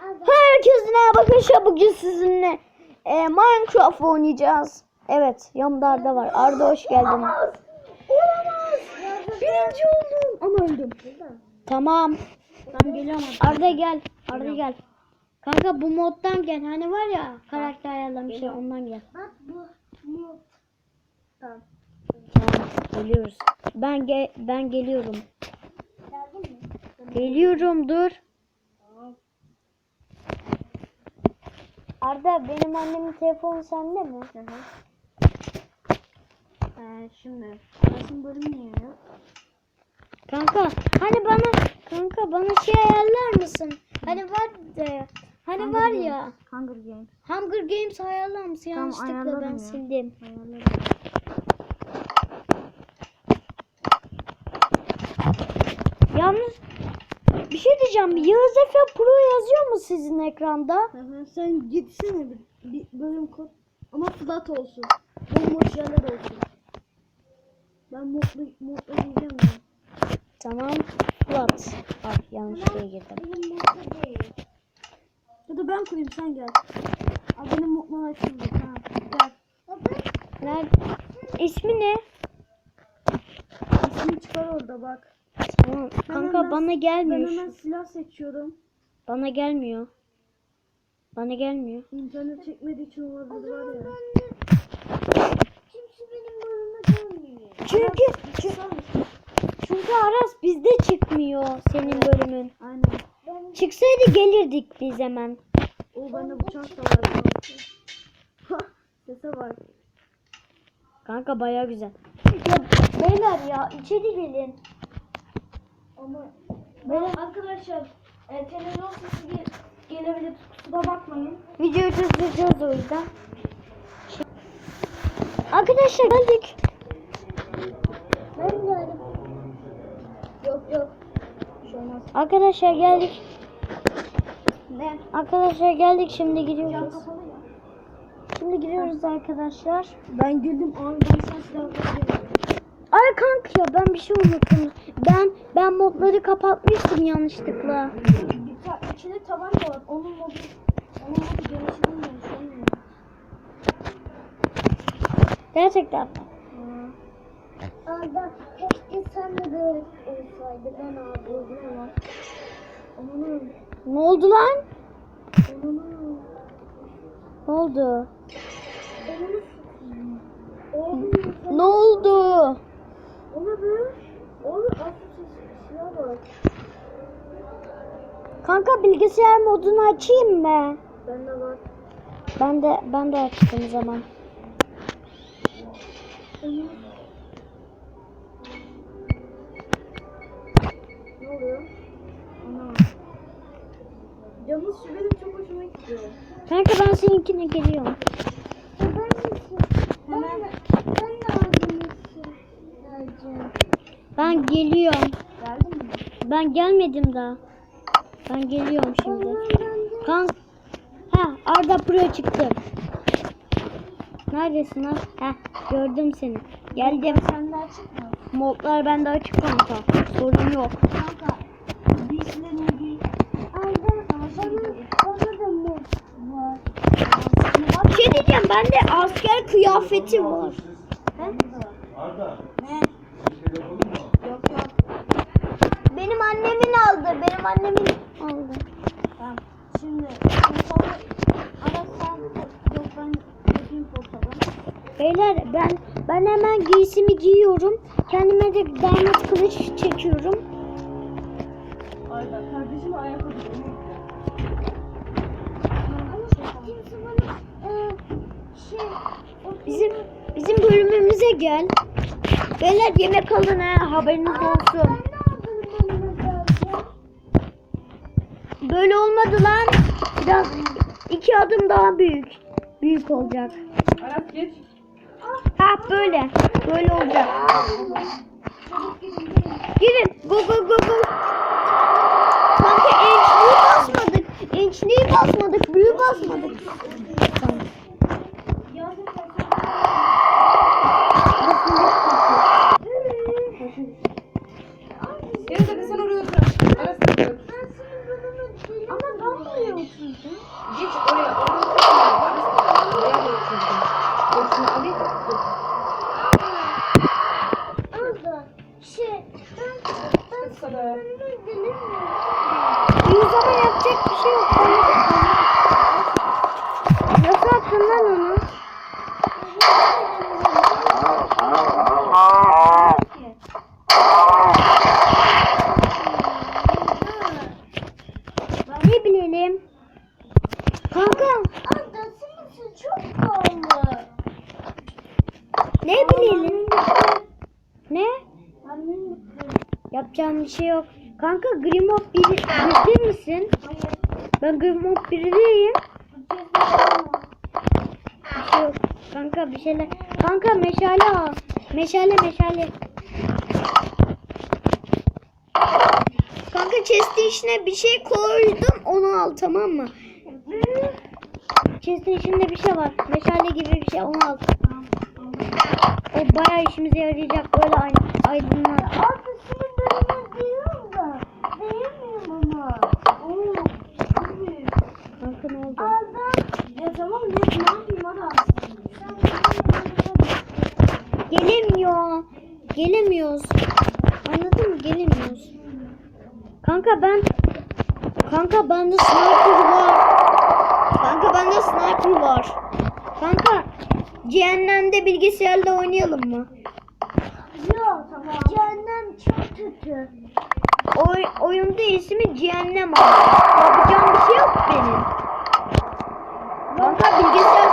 Herkese bakın bugün sizinle e, Minecraft oynayacağız. Evet yanımda Arda var. Arda hoş geldin. Olamaz. Birinci oldum ama öldüm. Tamam. Ben geliyorum Arda gel. Arda gel. Kanka bu moddan gel. Hani var ya karakter ayarlamışlar ondan gel. Bak bu mod. Tamam. Tamam geliyoruz. Ben ge ben geliyorum. Geliyorum dur. Arda benim annemin telefonu sende mi? Hı hı. Ee, şimdi Aras'ın bölümü niye yok? Kanka hani bana kanka bana şey ayarlar mısın? Hani var da hani Hunger var Games. ya Hunger Games. Hunger Games ayarlar mısın? Yanlışlıkla ben ya. sildim. Ayarladım. Diyeceğim. Yağız Efe Pro yazıyor mu sizin ekranda? Hı hı. Sen gitsene bir, bir bölüm kod. Ama flat olsun. Bomboş yerler olsun. Ben modlu, modlu diyeceğim ya. Tamam. Flat. Bak yanlış şeye girdim. Benim modlu değil. Ya da ben koyayım sen gel. Aa, benim modlu açıldı. Tamam. Gel. Nerede? İsmi ne? İsmi çıkar orada bak. Tamam. Ben Kanka hemen- bana Ben gelmiyor. hemen şu- silah seçiyorum. Bana gelmiyor. Bana gelmiyor. İnternet çekmediği için olabilir var ya. Kimse benim bölüme gelmiyor. Çünkü çünkü, çünkü Aras bizde çıkmıyor senin bölümün. Aynen. Çıksaydı gelirdik biz hemen. O bende bıçak da var. Ha, Sese var. Kanka baya güzel. Ya beyler ya içeri gelin. Ama ben arkadaşlar e, televizyon sesi ge- gelebilir. Kusura bakmayın. Videoyu durduracağız o yüzden. Arkadaşlar geldik. Ben geldim. Yok yok. Şey. Arkadaşlar geldik. Ne? Arkadaşlar geldik şimdi ya. Şimdi giriyoruz arkadaşlar. Ben güldüm abi ben silahları Ay kanka ya ben bir şey unuttum. Ben ben modları kapatmıştım yanlışlıkla. Ta içinde tabanca var. Onun modu onun modu olmuyor. Gerçekten. Arda keşke sen de böyle olsaydı ben oğlum. Onun Ne oldu lan? onun Ne oldu? Ne oldu? O ne be? Oğlum aslında silah var. Kanka bilgisayar modunu açayım mı? Bende var. Ben de ben de açtım zaman. Ne oluyor? Ana. Yalnız şu benim çok hoşuma gidiyor. Kanka ben seninkine geliyorum. Ben de aldım Ben geliyorum. Geldin mi? Ben gelmedim daha. Ben geliyorum şimdi. Kanka. Ha Arda Pro çıktı. Neredesin lan? Ha gördüm seni. Geldim. Sen de açık mı? Modlar bende açık kanka. Sorun yok. Kanka. Bir şey diyeceğim bende asker kıyafeti var. Arda, Ne? bir şey yapalım mı? Yok yok. Benim annemin aldı. Benim annemin aldı. Tamam. Şimdi portalı ara sen yok ben yapayım portalı. Beyler ben ben hemen giysimi giyiyorum. Kendime de diamond kılıç çekiyorum. Ayda kardeşim ayakkabı Bizim bizim bölümümüze gel. Beyler yemek alın ha haberiniz olsun. Böyle olmadı lan. Biraz iki adım daha büyük. Büyük olacak. Aras geç. Ha böyle. Böyle olacak. Girin. Go go go go. Kanka ençliği basmadık. Ençliği basmadık. Büyü basmadık. Tamam. Geri sakın sen oraya otur. Aras sen oraya otur. Ama ben buraya Geç oraya. Oradan kaçma. Varız. Oraya geçirdim. Boşuna abi. Abla şey ben ben Bu kadar. sınırımı dinlemiyorum. Yüz ama yapacak bir şey yok. Nasıl attın lan onu? Ne bilelim? Kanka Abla senin çok pahalı. ne bilelim? Ne? Yapacağım bir şey yok. Kanka Grimop biri, birde misin? Ben Grimop birdeyim. Bir şey yok. Kanka bir şeyler. Kanka meşale al. Meşale meşale. Kanka chest'in içine bir şey koydum onu al tamam mı? Chest'in içinde bir şey var. Meşale gibi bir şey onu al. O bayağı işimize yarayacak böyle ay aydınlat. Abla senin bölümün diyorum da diyemiyorum ama. Oo, tabii. Kanka ne oldu? Abla Ya tamam ne, ne yapayım Aras? Gelemiyor. Gelemiyoruz. Anladın mı? Gelemiyoruz. Kanka ben Kanka bende sniper var. Kanka bende sniper var. Kanka cehennemde bilgisayarla oynayalım mı? Yok tamam. Cehennem çok kötü. Oy, oyunda ismi cehennem abi. Yapacağım bir şey yok benim. Kanka bilgisayar.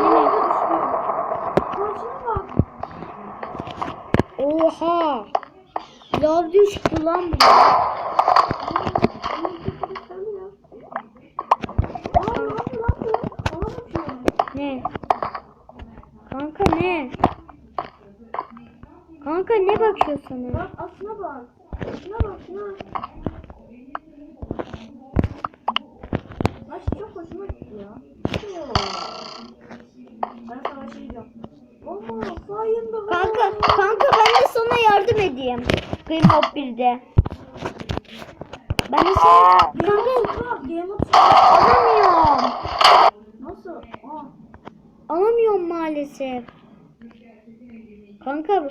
Yine. Oha. Lav düştü lan. Ne? Kanka ne? Kanka ne bakıyorsun? Bak aslına bak. Şuna bak şuna. Baş çok hoşuma gitti ya. Ben sana şey diyeceğim. Kanka, kanka ben de sana yardım edeyim. Grim Hop 1'de. Ben de sana... Kanka Game of alamıyorum. Nasıl? Aa. Alamıyorum maalesef. Kanka.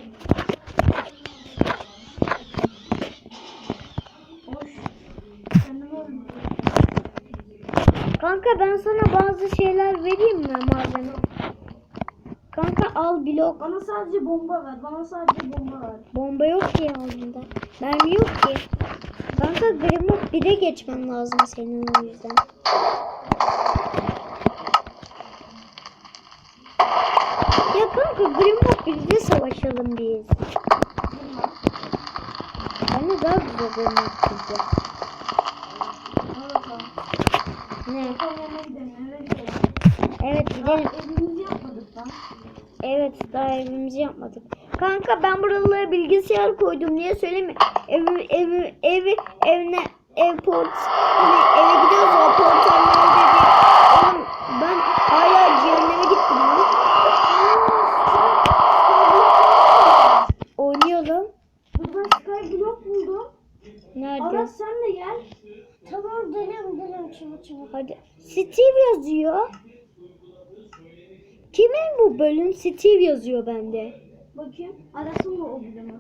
Kanka ben sana bazı şeyler vereyim mi malzeme? Kanka al blok. Bana sadece bomba ver. Bana sadece bomba ver. Bomba yok ki ağzında. Mermi yok ki. Kanka Grimlock 1'e geçmen lazım senin o yüzden. Ya kanka Grimlock 1'de savaşalım biz. Bana daha güzel Grimlock 1'de. Hadi bakalım. Ne? Evet gidelim. Evet daha evimizi yapmadık. Kanka ben buralara bilgisayar koydum. Niye söyleyeyim Ev ev ev evine ev port hani eve gidiyoruz ya portallar dedi. Oğlum ben hala cehenneme gittim lan. Oynayalım. Burada Skyblock buldum. Nerede? Aras sen de gel. Tamam delim delim çabuk çabuk. Hadi. Steve yazıyor. Kimin bu bölüm? Steve yazıyor bende. Bakayım. Aras'ın mı o bölümü?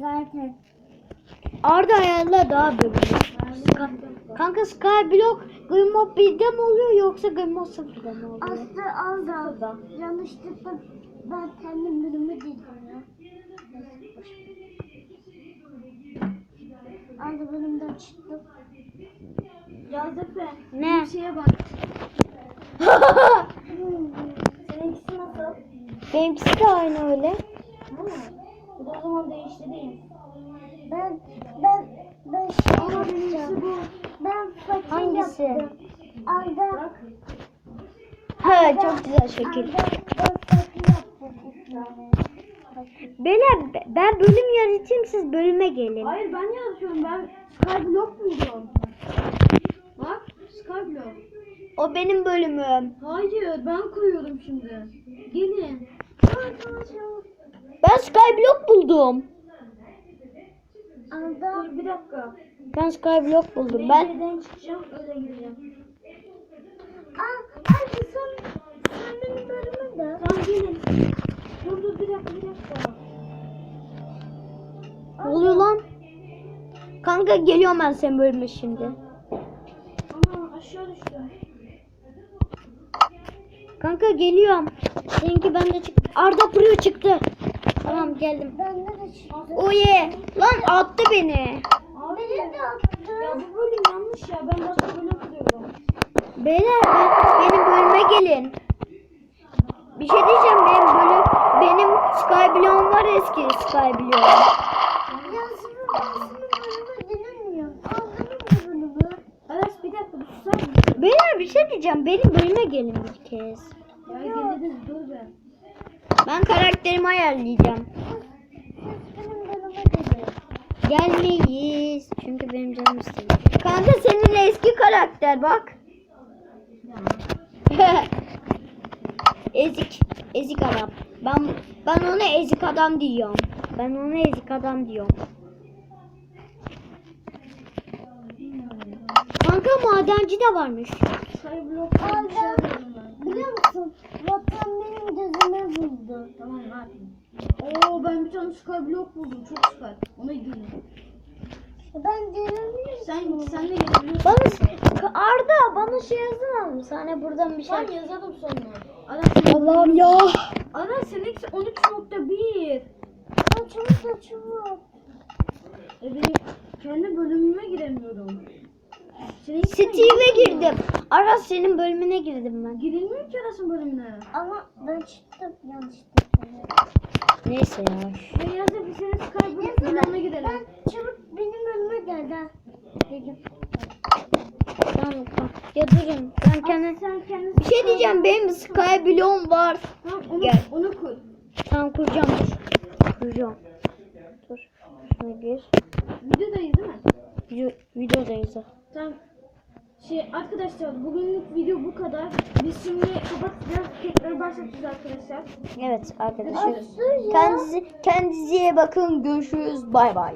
Zaten. Arda ayarla daha bölümü. Kanka Skyblock Game Mode 1'de mi oluyor yoksa Game Mode 0'da mı oluyor? Aslı aldı. Yanlışlıkla ben kendim bölümü dedim ya. Aldı bölümden çıktım. Yazefe. Ne? Bir şeye bak. Benimkisi de aynı öyle. Bu da o zaman değiştireyim. Ben ben ben şey yapacağım. bu. Ben fakir Hangisi? yaptım. Bak. Ha çok güzel şekil. Aldı. Ben fakir yaptım. bir tane. Beyler be- ben bölüm yaratayım siz bölüme gelin. Hayır ben yazıyorum. Ben Skyblock buldum. Bak Skyblock. O benim bölümüm. Hayır ben koyuyorum şimdi. Gelin. Ben Skyblock buldum. Dur bir dakika. Ben Skyblock buldum. Ben Nereden çıkacağım öyle gireceğim. Aa, Arda sen, sen benim bölüme de. Tamam gelin. Dur dur bir dakika bir dakika. ne oluyor lan? Kanka geliyorum ben senin bölüme şimdi. Ana aşağı düştüm. Kanka geliyorum. Seninki bende çıktı. Arda Pro çıktı. Tamam geldim. Bende de çıktı. Oye. Lan attı beni. Abi Beni de attı. ya bu bölüm yanlış ya. Ben başka bölüm kuruyorum. Beyler ben, benim bölüme gelin. Bir şey diyeceğim benim bölüm benim Skyblock'um var eski mısın? Beyler bir şey diyeceğim benim bölüme gelin bir kez. Ya geliriz dur be. Ben karakterimi ayarlayacağım. Gelmeyiz. Çünkü benim canım istemiyor. Kanka seninle eski karakter bak. ezik. Ezik adam. Ben ben ona ezik adam diyorum. Ben ona ezik adam diyorum. Kanka madenci de varmış. Bir şey ben. Biliyor musun? Vatan benim gözüme vurdu. Tamam ne yapayım? Oo ben bir tane skyblock buldum. Çok süper. Ona gidelim. Ben denemiyorum. Sen sen de gelebiliyorsun. Bana Arda bana şey yazın mı? Sana buradan bir şey. Ben yazalım sonra. Aras, Allah'ım ya. Aras seninki 13.1. Aa, çabuk çabuk. E benim kendi bölümüme giremiyorum. Steve'e girdim. Aras senin bölümüne girdim ben. Girilmiyor ki Aras'ın bölümüne. Ama ben çıktım yanlışlıkla. Neyse ya. Ya yazık bir senin skyblock bölümüne gidelim. Ben çabuk benim bölüme geldi. ha. Dedim. Tamam. tamam. Ya durun. Ben kendi... Sen kendin Bir şey diyeceğim. Benim Skyblock'um var. Tamam onu, Gel. onu kur. Tamam kuracağım dur. Kuracağım. Dur. Şuna gir. Videodayız değil mi? Video, videodayız. Tamam. Şey arkadaşlar bugünlük video bu kadar. Biz şimdi kapatacağız. Tekrar başlatacağız arkadaşlar. Evet arkadaşlar. Kendinize, kendinize iyi bakın. Görüşürüz. Bay bay.